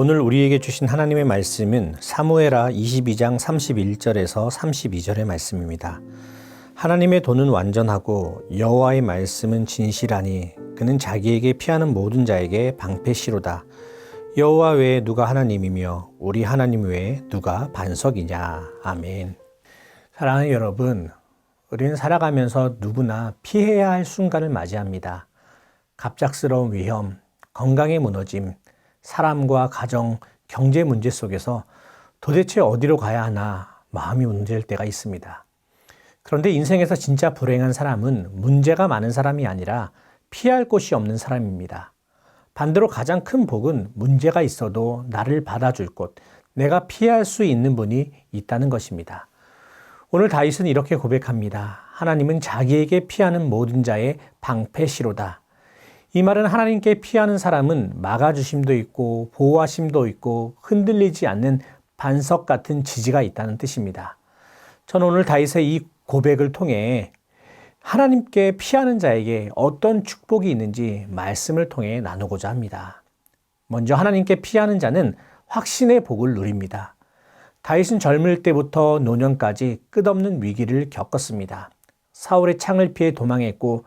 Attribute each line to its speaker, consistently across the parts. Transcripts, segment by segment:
Speaker 1: 오늘 우리에게 주신 하나님의 말씀은 사무에라 22장 31절에서 32절의 말씀입니다. 하나님의 도는 완전하고 여호와의 말씀은 진실하니 그는 자기에게 피하는 모든 자에게 방패시로다. 여호와 외에 누가 하나님이며 우리 하나님 외에 누가 반석이냐. 아멘. 사랑하는 여러분, 우리는 살아가면서 누구나 피해야 할 순간을 맞이합니다. 갑작스러운 위험, 건강의 무너짐, 사람과 가정, 경제 문제 속에서 도대체 어디로 가야 하나 마음이 문제일 때가 있습니다. 그런데 인생에서 진짜 불행한 사람은 문제가 많은 사람이 아니라 피할 곳이 없는 사람입니다. 반대로 가장 큰 복은 문제가 있어도 나를 받아줄 곳, 내가 피할 수 있는 분이 있다는 것입니다. 오늘 다윗은 이렇게 고백합니다. 하나님은 자기에게 피하는 모든 자의 방패시로다. 이 말은 하나님께 피하는 사람은 막아주심도 있고 보호하심도 있고 흔들리지 않는 반석 같은 지지가 있다는 뜻입니다. 저는 오늘 다윗의 이 고백을 통해 하나님께 피하는 자에게 어떤 축복이 있는지 말씀을 통해 나누고자 합니다. 먼저 하나님께 피하는 자는 확신의 복을 누립니다. 다윗은 젊을 때부터 노년까지 끝없는 위기를 겪었습니다. 사울의 창을 피해 도망했고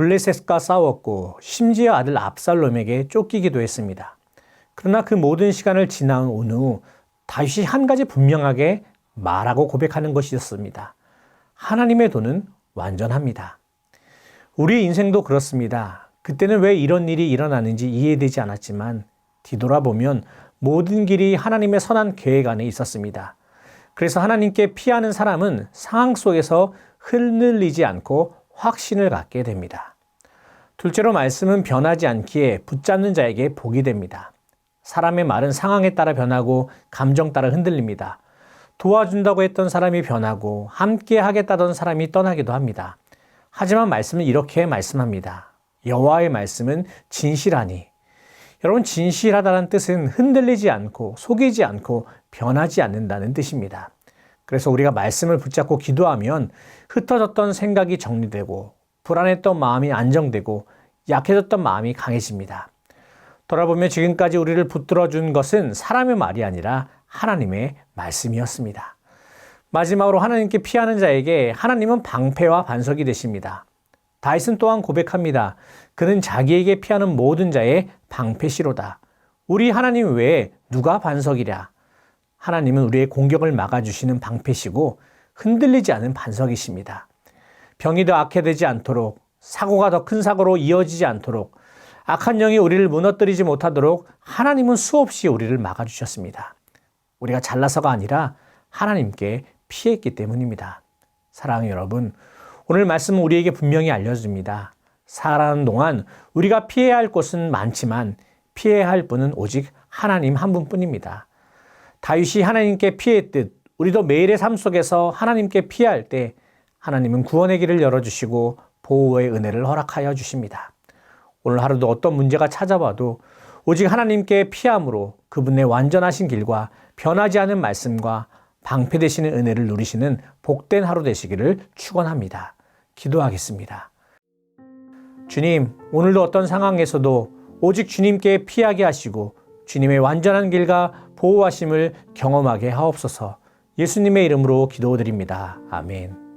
Speaker 1: 블레셋과 싸웠고 심지어 아들 압살롬에게 쫓기기도 했습니다. 그러나 그 모든 시간을 지나온 후 다윗이 한 가지 분명하게 말하고 고백하는 것이었습니다. 하나님의 도는 완전합니다. 우리의 인생도 그렇습니다. 그때는 왜 이런 일이 일어나는지 이해되지 않았지만 뒤돌아보면 모든 길이 하나님의 선한 계획 안에 있었습니다. 그래서 하나님께 피하는 사람은 상황 속에서 흔들리지 않고 확신을 갖게 됩니다. 둘째로 말씀은 변하지 않기에 붙잡는 자에게 복이 됩니다. 사람의 말은 상황에 따라 변하고 감정 따라 흔들립니다. 도와준다고 했던 사람이 변하고 함께 하겠다던 사람이 떠나기도 합니다. 하지만 말씀은 이렇게 말씀합니다. 여호와의 말씀은 진실하니 여러분 진실하다는 뜻은 흔들리지 않고 속이지 않고 변하지 않는다는 뜻입니다. 그래서 우리가 말씀을 붙잡고 기도하면 흩어졌던 생각이 정리되고 불안했던 마음이 안정되고 약해졌던 마음이 강해집니다. 돌아보면 지금까지 우리를 붙들어 준 것은 사람의 말이 아니라 하나님의 말씀이었습니다. 마지막으로 하나님께 피하는 자에게 하나님은 방패와 반석이 되십니다. 다윗은 또한 고백합니다. 그는 자기에게 피하는 모든 자의 방패시로다. 우리 하나님 외에 누가 반석이랴? 하나님은 우리의 공격을 막아주시는 방패시고 흔들리지 않은 반석이십니다. 병이 더 악해되지 않도록 사고가 더 큰 사고로 이어지지 않도록 악한 영이 우리를 무너뜨리지 못하도록 하나님은 수없이 우리를 막아주셨습니다. 우리가 잘나서가 아니라 하나님께 피했기 때문입니다. 사랑하는 여러분, 오늘 말씀은 우리에게 분명히 알려줍니다. 살아가는 동안 우리가 피해야 할 곳은 많지만 피해야 할 분은 오직 하나님 한 분뿐입니다. 다윗이 하나님께 피했듯 우리도 매일의 삶 속에서 하나님께 피할 때 하나님은 구원의 길을 열어주시고 보호의 은혜를 허락하여 주십니다. 오늘 하루도 어떤 문제가 찾아와도 오직 하나님께 피함으로 그분의 완전하신 길과 변하지 않은 말씀과 방패 되시는 은혜를 누리시는 복된 하루 되시기를 축원합니다. 기도하겠습니다. 주님, 오늘도 어떤 상황에서도 오직 주님께 피하게 하시고 주님의 완전한 길과 보호하심을 경험하게 하옵소서. 예수님의 이름으로 기도드립니다. 아멘.